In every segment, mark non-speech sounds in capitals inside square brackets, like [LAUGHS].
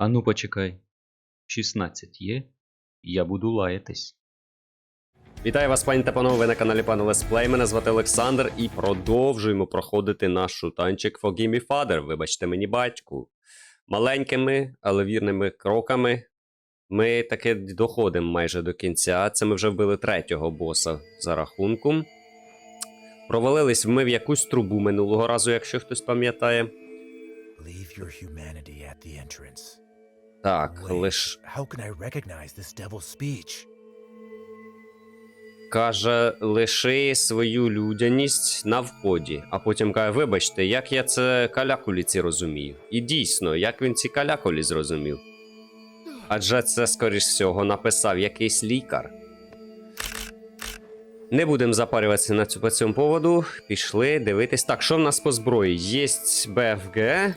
Ану почекай. 16 є? Я буду лаятись. Вітаю вас, пані та панове, на каналі пане Лесплей. Мене звати Олександр і продовжуємо проходити наш танчик For Gimme Father. Вибачте мені батьку. Маленькими, але вірними кроками ми таки доходимо майже до кінця. Це ми вже вбили третього боса за рахунком. Провалились ми в якусь трубу минулого разу, якщо хтось пам'ятає. Leave your humanity at the entrance. Так, Wait, лиш How can I recognize this devil's speech? каже, лиши свою людяність на вході, а потім каже: вибачте, як я це калякулі ці розумію. І дійсно, як він ці калякулі зрозумів. Адже це, скоріш всього, написав якийсь лікар. Не будемо запарюватися на цю по цьому поводу. Пішли дивитись. Так, що в нас по зброї? Є БФГ.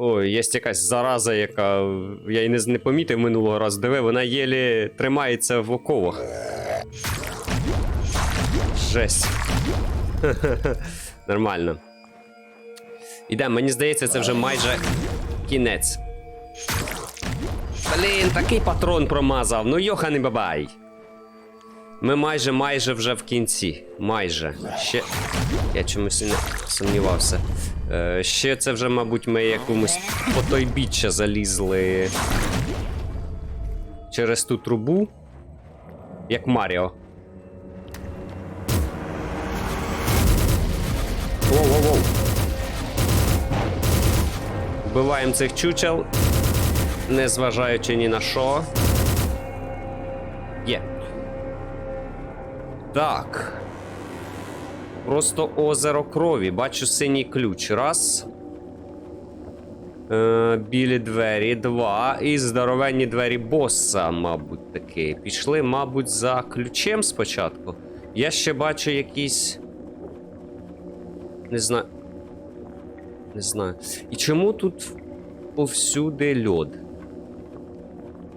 Ой, є якась зараза, яка я її не, не помітив минулого разу. Диви, вона єлі тримається в оковах. Жесть. [LAUGHS] Нормально. Ідемо, мені здається, це вже майже кінець. Блін, такий патрон промазав. Ну йоханий бабай. Ми майже майже вже в кінці. Майже. Ще. Я чомусь не сумнівався. Е, ще це вже, мабуть, ми якомусь по той біччя залізли через ту трубу. Як Маріо. Воу-воу-воу. Вбиваємо цих чучел, не зважаючи ні на що. Є. Так. Просто озеро крові. Бачу синій ключ. Раз. Е, білі двері. Два. І здоровенні двері боса, мабуть, таки. Пішли, мабуть, за ключем спочатку. Я ще бачу якісь. Не знаю. Не знаю. І чому тут повсюди льод?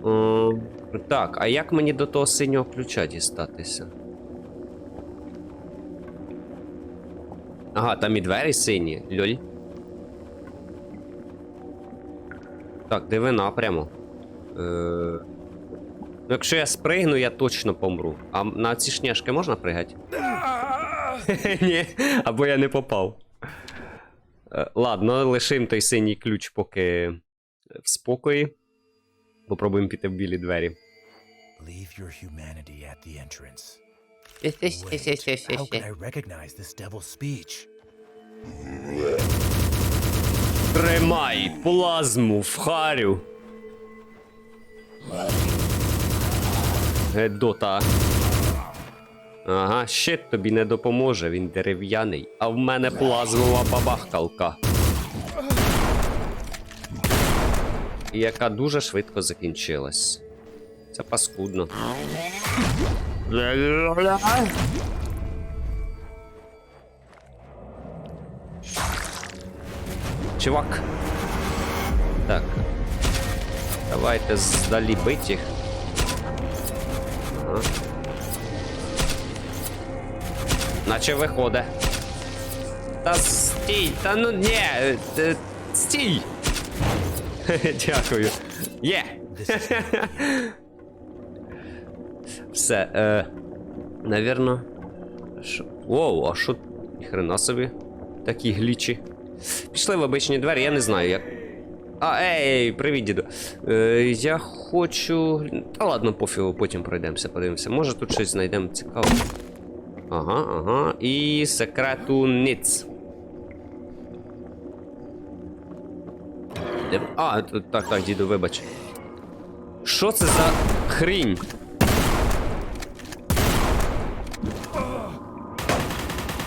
Е, так, а як мені до того синього ключа дістатися? Ага, там і двері сині. Льоль. Так, дивина прямо. Е... Ну, якщо я спригну, я точно помру. А на ці шняшки можна пригати? [LAUGHS] Ні, або я не попав. Е, Ладно, лишим той синій ключ поки в спокої. Попробуємо піти в білі двері. Leave your humanity at the entrance. Wait, how can I recognize this devil's speech? Тримай плазму в харю. Гедота. Ага, щит тобі не допоможе, він дерев'яний, а в мене плазмова бабахкалка. Яка дуже швидко закінчилась. Це паскудно. Чувак. Так. Давайте здалі бить їх. Ага. Наче виходить. Та стій, та ну ні. е, Стій. [LAUGHS] Дякую. Є. Is [LAUGHS] Все, е. Навірно. Шо? Воу, а що? Хрена собі. Такі глічі. Пішли в обичні двері, я не знаю, як. А, ей, привіт, діду. Е, я хочу. Та ладно, пофігу, потім пройдемося, подивимося. Може тут щось знайдемо цікаве. Ага, ага. І секрету ниц. А, так, так, діду, вибач. Що це за хрінь?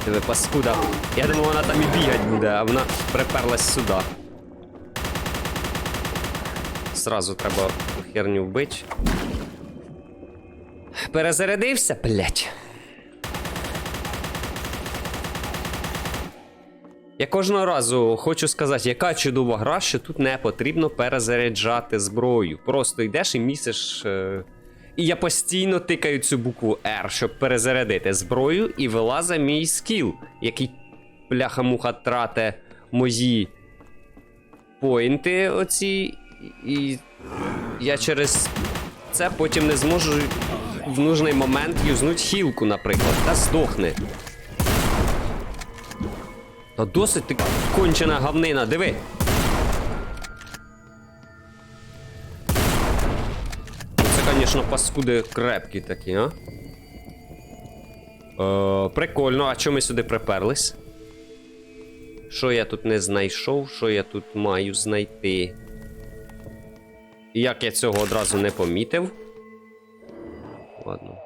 Диви, паскуда. Я думав, вона там і бігать буде, а вона приперлась сюди. Сразу треба херню вбити. Перезарядився, блять. Я кожного разу хочу сказати, яка чудова гра, що тут не потрібно перезаряджати зброю. Просто йдеш і місиш. Е... І я постійно тикаю цю букву R, щоб перезарядити зброю, і вилазить мій скіл, який бляха-муха трате мої чекпоінти оці, і я через це потім не зможу в нужний момент юзнуть хілку, наприклад. Та здохне. Та досить ти кончена гавнина, диви. Звісно, паскуди крепкі такі, а? Е, прикольно, а чому ми сюди приперлись? Що я тут не знайшов, що я тут маю знайти? Як я цього одразу не помітив? Ладно.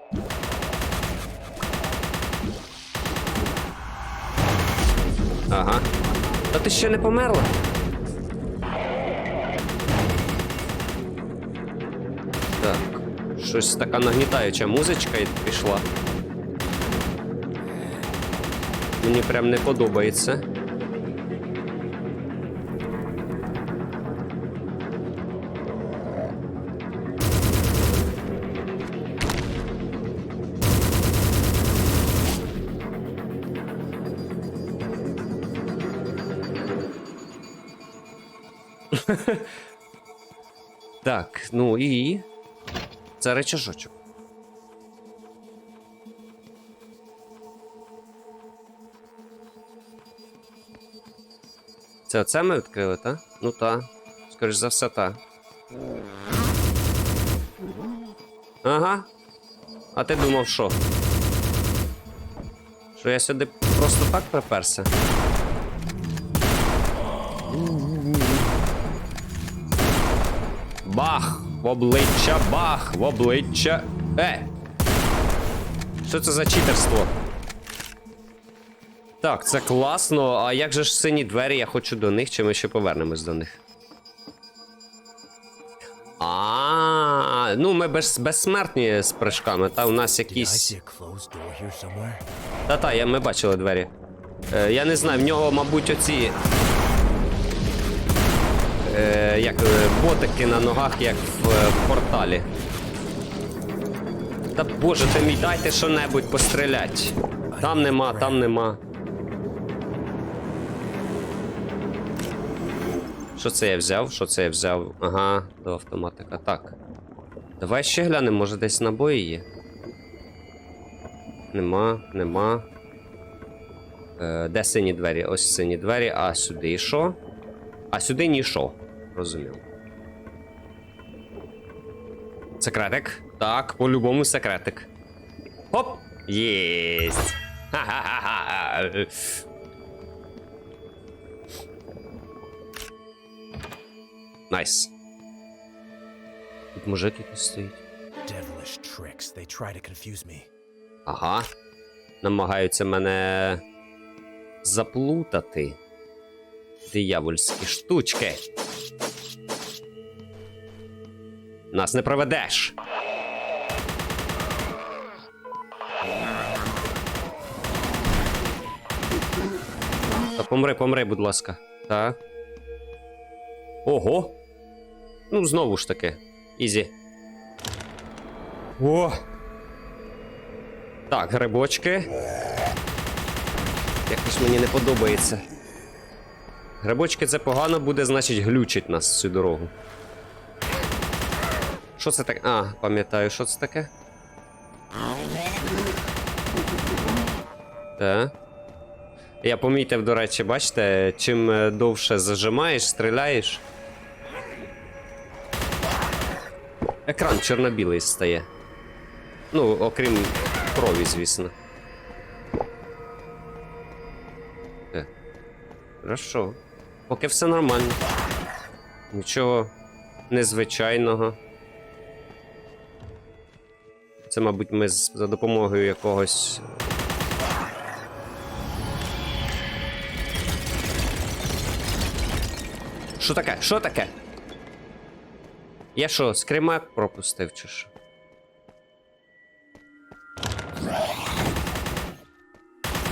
Ага. Та ти ще не померла? Щось така нагнітаюча музичка пішла. Мені прям не подобається. [LAUGHS] Так, ну і. Це речажочок. Це оце ми відкрили, та? Ну та. Скоріш за все, та. Ага. А ти думав, що? Що я сюди просто так приперся? Бах! В обличчя, бах! В обличчя. Е! Що це за читерство? Так, це класно. А як же ж сині двері? Я хочу до них, чи ми ще повернемось до них? А, ну ми без, безсмертні з прыжками, та у нас якісь. Та-та, я, ми бачили двері. Е, я не знаю, в нього, мабуть, оці. Е, як е, ботики на ногах, як в, е, порталі. Та боже ти мій, дайте що-небудь пострілять. Там нема, там нема. Що це я взяв? Що це я взяв? Ага, до автоматика. Так. Давай ще глянемо, може десь набої є. Нема, нема. Е, де сині двері? Ось сині двері, а сюди що? А сюди ні Розумів. Секретик. Так, по-любому секретик. Хоп! Єсть! Ха-ха-ха-ха! Найс. Тут мужик якийсь стоїть. Devilish tricks. They try to confuse me. Ага. Намагаються мене заплутати. Диявольські штучки. Нас не проведеш. Та помри, помри, будь ласка. Так. Ого. Ну, знову ж таки. Ізі. О! Так, грибочки. Якось мені не подобається. Грибочки це погано буде, значить, глючить нас всю дорогу. Що це таке? А, пам'ятаю, що це таке? Так. Я помітив, до речі, бачите, чим е, довше зажимаєш, стріляєш. Екран чорно-білий стає. Ну, окрім крові, звісно. Е. Хорошо. Поки все нормально. Нічого незвичайного. Це, мабуть, ми за допомогою якогось. Що таке? Що таке? Я що, скримак пропустив чи що?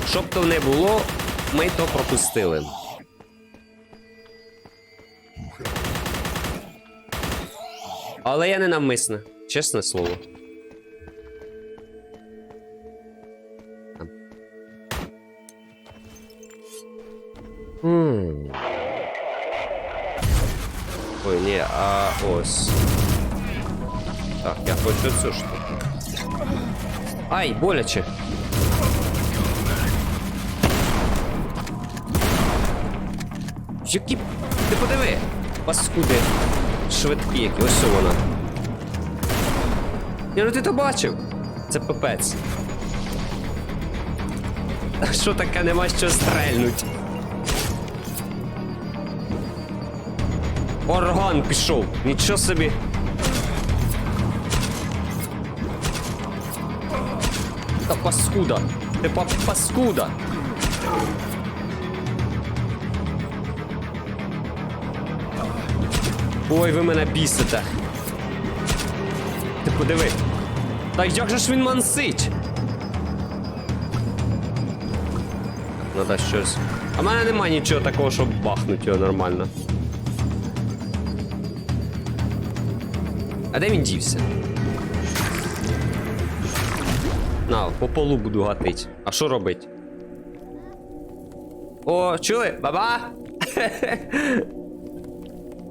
Щоб то не було, ми то пропустили. Але я не навмисне, чесне слово. М. Ой, ні, а ось. Так, я хочу цю штуку. Ай, боляче. Які... Ти подиви! Паскуди. Швидкі які, ось вона. Ні, ну ти то бачив? Це пипець. Що таке нема що стрельнуть? Орган пішов, нічого собі. Та паскуда. Ти па паскуда. Ой, ви мене бісите. Ти подиви. Та як же ж він мансить? Надо щось. А в мене нема нічого такого, щоб бахнуть його нормально. А де він дівся? На, по полу буду гатить. А що робить? О, чули? Баба? [LAUGHS]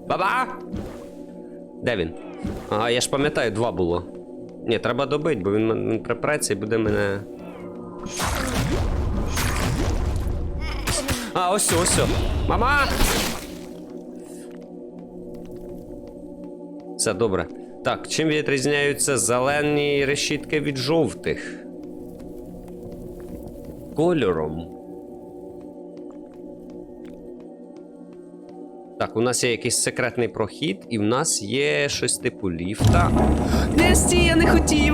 Баба? Де він? Ага, я ж пам'ятаю, два було. Ні, треба добити, бо він, припреться і буде мене. А, ось. ось. Мама! Все добре. Так, чим відрізняються зелені решітки від жовтих? Кольором. Так, у нас є якийсь секретний прохід, і в нас є щось типу ліфта. Не стій, я не хотів!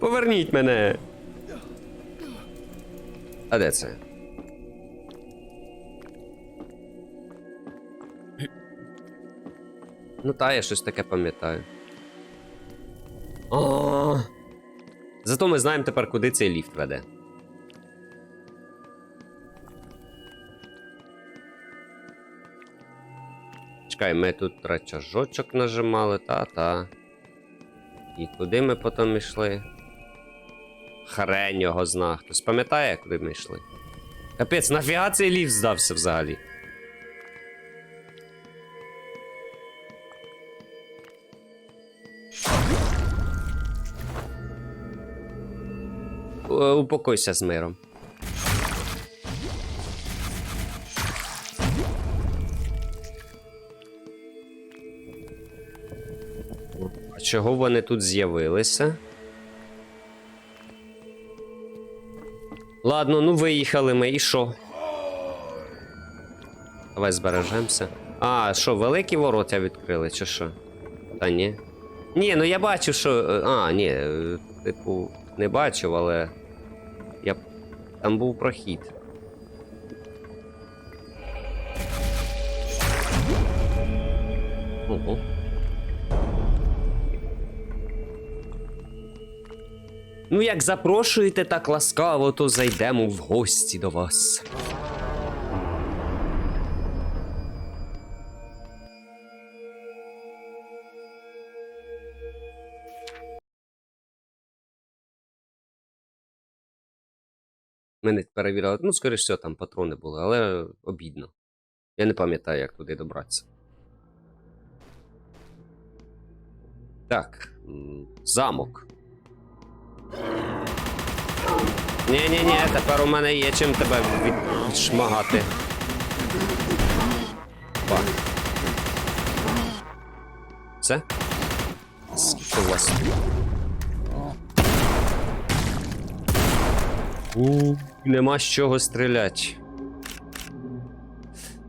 Поверніть мене. А де це? Ну та, я щось таке пам'ятаю. А. Зато ми знаємо тепер, куди цей ліфт веде. Чекай, ми тут рычажочок нажимали, та-та. І куди ми потім йшли? Хрень його зна. Хтось пам'ятає, куди ми йшли? Капець, нафіга цей ліфт здався взагалі? Упокойся з миром. А чого вони тут з'явилися? Ладно, ну виїхали ми, і що? Давай збережемося. А, що, великі ворота відкрили, чи що? Та ні. Ні, ну я бачив, що. е, А, ні, е, типу, не бачив, але. Там був прохід. Ого. Ну, як запрошуєте так ласкаво, то зайдемо в гості до вас. Ми не перевіряли. Ну, скоріш всього, там патрони були, але обідно. Я не пам'ятаю, як туди добратися. Так. Замок. Ні-ні-ні, тепер у мене є чим тебе відшмагати. Ба. Все? Скільки у вас? Нема з чого стріляти.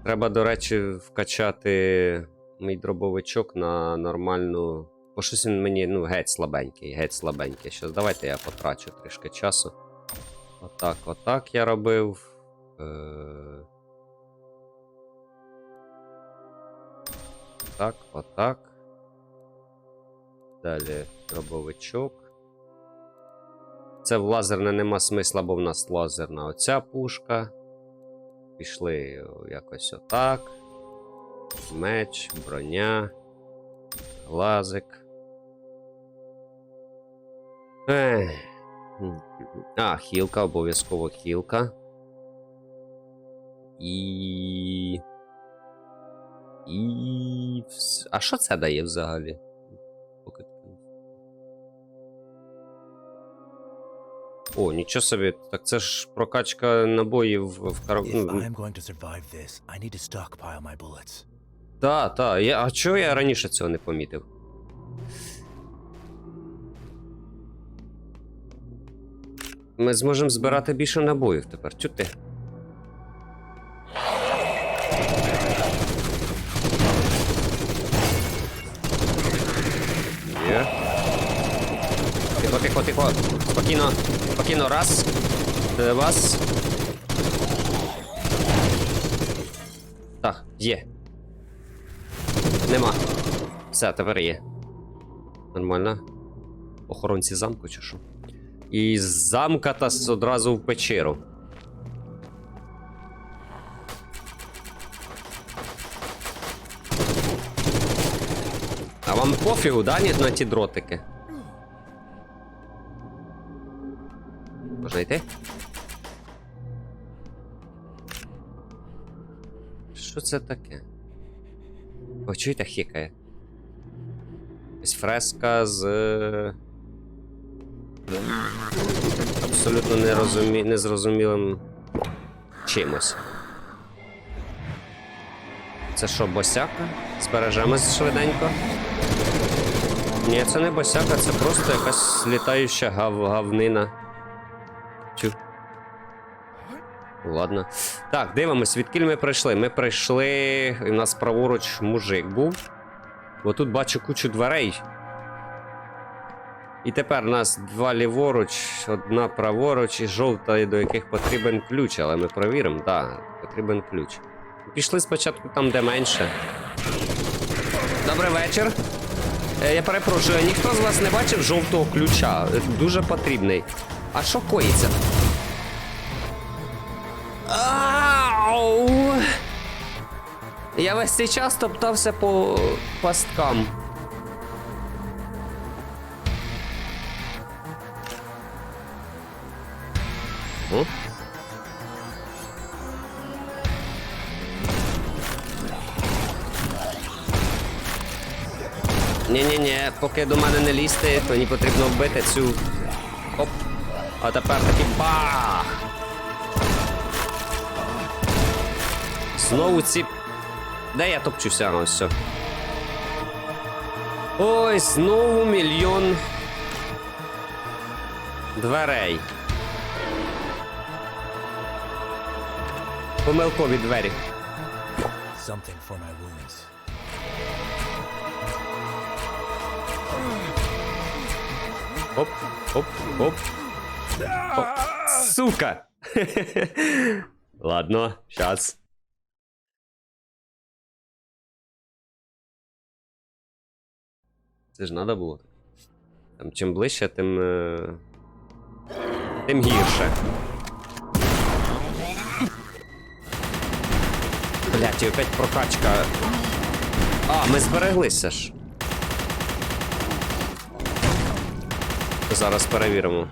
Треба, до речі, вкачати мій дробовичок на нормальну. Бо щось він мені ну, геть слабенький, геть слабенький. Щас давайте я потрачу трішки часу. Отак, отак я робив. Е... Так, отак. Далі дробовичок. Це в лазерне нема смисла, бо в нас лазерна оця пушка. Пішли якось отак. Меч, броня, глазик. Ех. А, хілка, обов'язково хілка. І. І. А що це дає взагалі? Нічого собі. Так це ж прокачка набоїв в караб... If ну. Та, та. Я... А чого я раніше цього не помітив? Ми зможемо збирати більше набоїв тепер. Чу ти? Є. Тихо, тихо, тихо. Спокійно. Спокійно. Раз. Два. Так, є. Нема. Все, тепер є. Нормально. Охоронці замку чи що? І з замка та одразу в печеру. А вам пофігу, да, ні, на ті дротики? Можна? Що це таке? О, чуєте, хікає? Якась фреска з. е, Абсолютно нерозумі... незрозумілим чимось. Це що, босяка? Збережемось швиденько. Ні, це не босяка, це просто якась літаюча гав... гавнина. Чу. Ладно. Так, дивимось, відкіль ми прийшли. Ми прийшли. В нас праворуч мужик був. Бо тут бачу кучу дверей. І тепер у нас два ліворуч, одна праворуч і жовта, до яких потрібен ключ, але ми провіримо, так, потрібен ключ. Пішли спочатку там, де менше. Добрий вечір. Е, я перепрошую, ніхто з вас не бачив жовтого ключа. Е, Дуже потрібний. А що коїться? Ау! Я весь цей час топтався по пасткам. О? Ні-ні-ні, поки до мене не лізти, мені потрібно вбити цю. Оп. А тепер такий бах! Знову ці. Де я топчуся? Ось все. Ой, знову мільйон дверей. Помилкові двері. Something for my wounds. Оп, оп, оп. Оп. Сука! Ладно, щас. Це ж надо було. Там чим ближче, тим. е, Тим гірше. Блять, і опять прокачка. А, ми збереглися ж. Зараз перевіримо.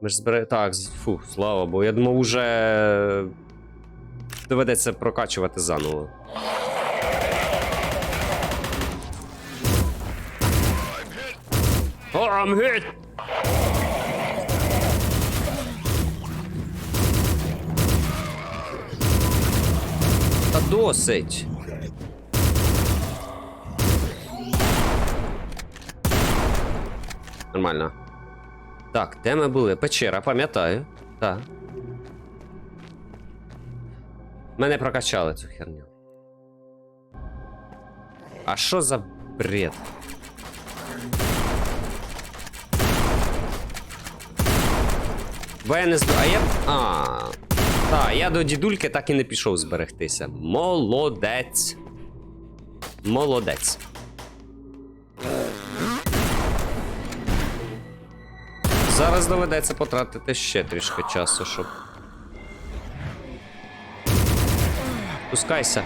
Ми ж збере. Так, фу, слава Богу. Я думав, уже доведеться прокачувати заново. I'm hit! Та досить. Нормально. Так, де ми були? Печера, пам'ятаю. Так. Мене прокачали цю херню. А що за бред? Бо я не зб... А я. А. Так, я до дідульки так і не пішов зберегтися. Молодець. Молодець. Зараз доведеться потратити ще трішки часу, щоб. Пускайся.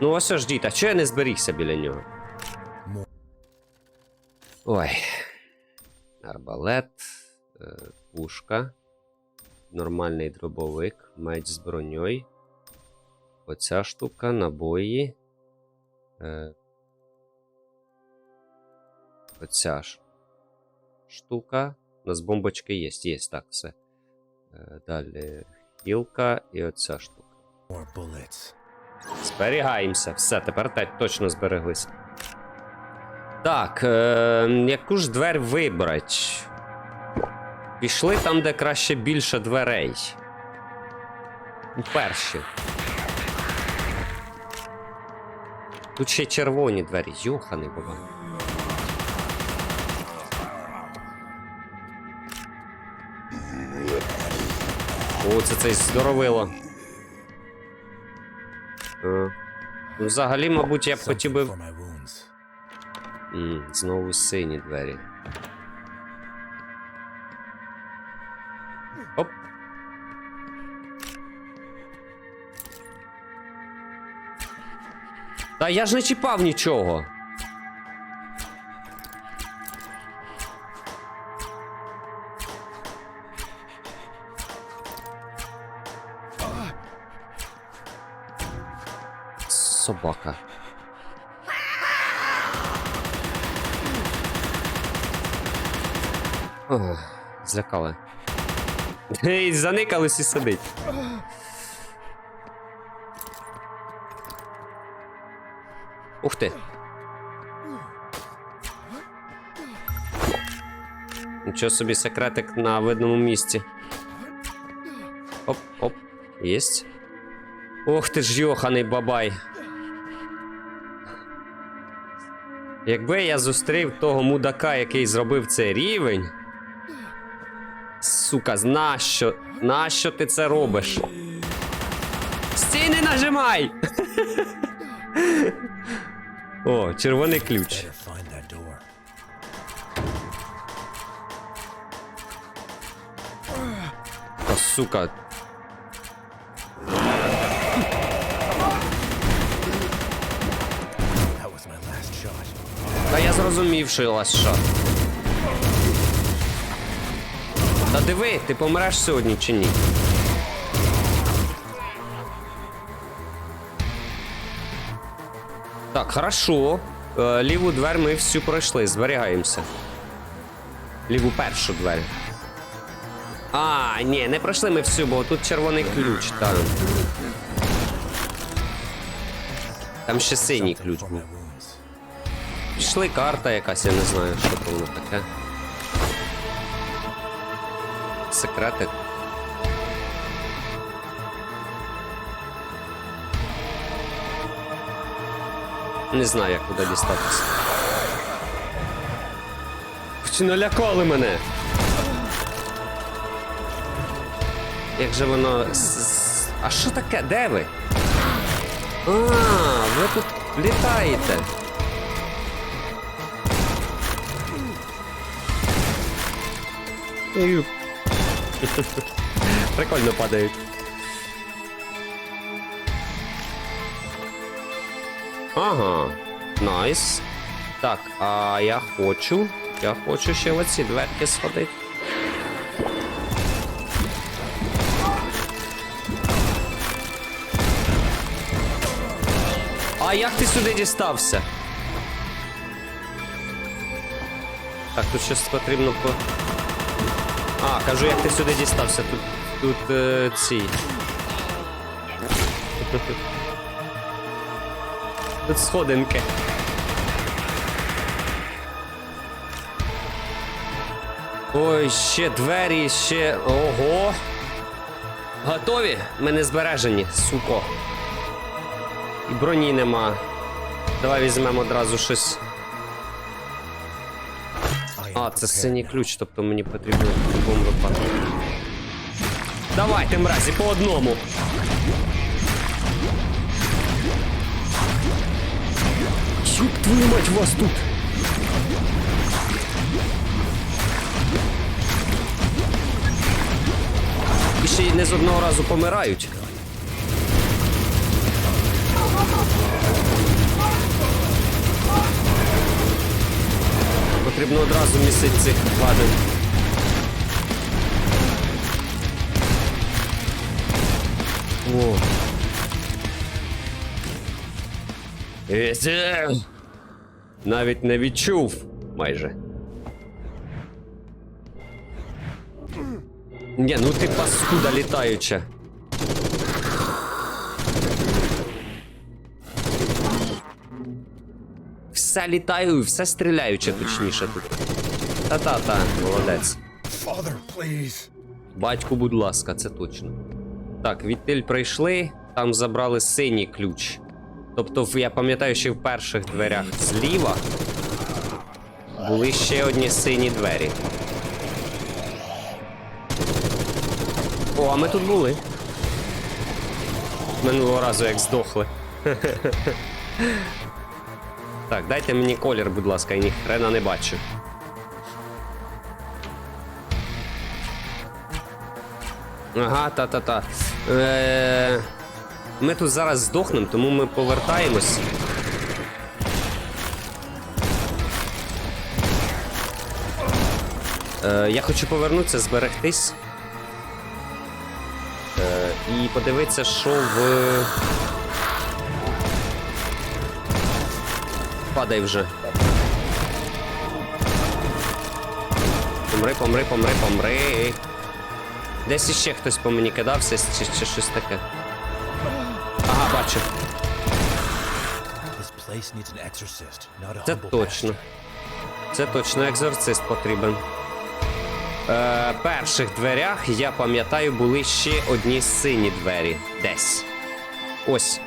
Ну ось дід, а чого я не зберігся біля нього? Ой. Арбалет, е, пушка. нормальний дробовик, меч з броньою. Оця штука, набої. Оця ж штука. У нас бомбочки є, є, так, все. Е, далі хілка і оця штука. Зберігаємося. Все, тепер те- точно збереглися. Так, е, яку ж двері вибрати? Пішли там, де краще більше дверей. Ну, Перші. Тут ще червоні двері. Йоханий баба. О, це цей здоровило. Ну, взагалі, мабуть, я б хотів би. М, знову сині двері. Оп. Та я ж не чіпав нічого. Собака. Ох, злякали. Ей, заникались і сидить. Ух ти. Нічого собі секретик на видному місці. Оп, оп, єсть. Ох ти ж йоханий бабай. Якби я зустрів того мудака, який зробив цей рівень. Сука, нащо? Нащо ти це робиш? Стій не нажимай! [LAUGHS] О, червоний ключ. О, сука. Лast shot. Та диви, ти помреш сьогодні чи ні? Так, хорошо. Е, ліву двер ми всю пройшли, зберігаємося. Ліву першу двер. А, ні, не пройшли ми всю, бо тут червоний ключ, так. Там ще синій ключ був. Пішли карта якась, я не знаю, що то воно таке. Секретик. Не знаю, як туди дістатися. Чи налякали мене? Як же воно. А що таке? Де ви? А, ви тут літаєте. Прикольно падають. Ага, найс. Так, а я хочу. Я хочу ще в оці дверки сходити. А як ти сюди дістався? Так, тут щось потрібно по. А, кажу, як ти сюди дістався. Тут, тут е, ці. [LAUGHS] Тут сходинки. Ой, ще двері, ще. Ого. Готові? Ми не збережені, суко. І броні нема. Давай візьмемо одразу щось. А, це синій ключ, тобто мені потрібно в будь-якому випадку. Давайте, мразі, по одному. Юб твою мать, вас тут. І ще й не з одного разу помирають. Потрібно одразу місити цих вадин. О. Навіть не відчув майже. Ні, ну ти паскуда літаюча. Все літаю, все стріляюче, точніше тут. Та-та-та, молодець. Father, please. Батьку, будь ласка, це точно. Так, відтиль прийшли, там забрали синій ключ. Тобто, я пам'ятаю, що в перших дверях зліва були ще одні сині двері. О, а ми тут були. Минулого разу як здохли. [LAUGHS] Так, дайте мені колір, будь ласка, я ні хрена не бачу. Ага, та-та-та. Е... Ми тут зараз здохнемо, тому ми повертаємось. Е, я хочу повернутися, зберегтись. Е, і подивитися, що в. Падай вже. Помри, помри, помри, помри. Десь іще хтось по мені кидався, чи, чи щось таке. Ага, бачу. Це точно. Це точно екзорцист потрібен. Е, перших дверях, я пам'ятаю, були ще одні сині двері. Десь. Ось.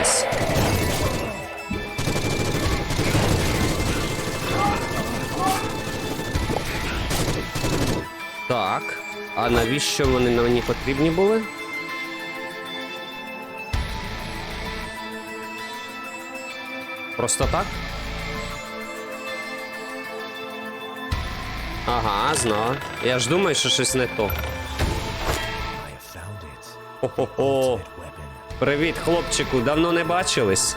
Ось. Так. А навіщо вони мені потрібні були? Просто так? Ага, знаю. Я ж думаю, що щось не то. Хо-хо-хо. Привіт, хлопчику, давно не бачились.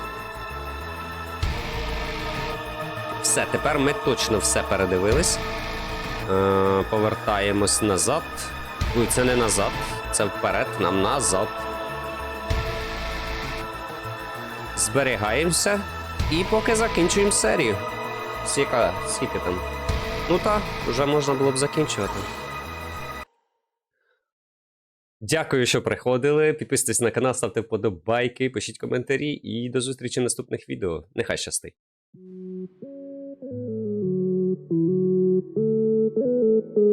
Все, тепер ми точно все передивились. Е, повертаємось назад. Ой, це не назад, це вперед, нам назад. Зберігаємося і поки закінчуємо серію. Скільки, скільки там? Ну так, вже можна було б закінчувати. Дякую, що приходили. Підписуйтесь на канал, ставте вподобайки, пишіть коментарі і до зустрічі в наступних відео. Нехай щастить. Thank you.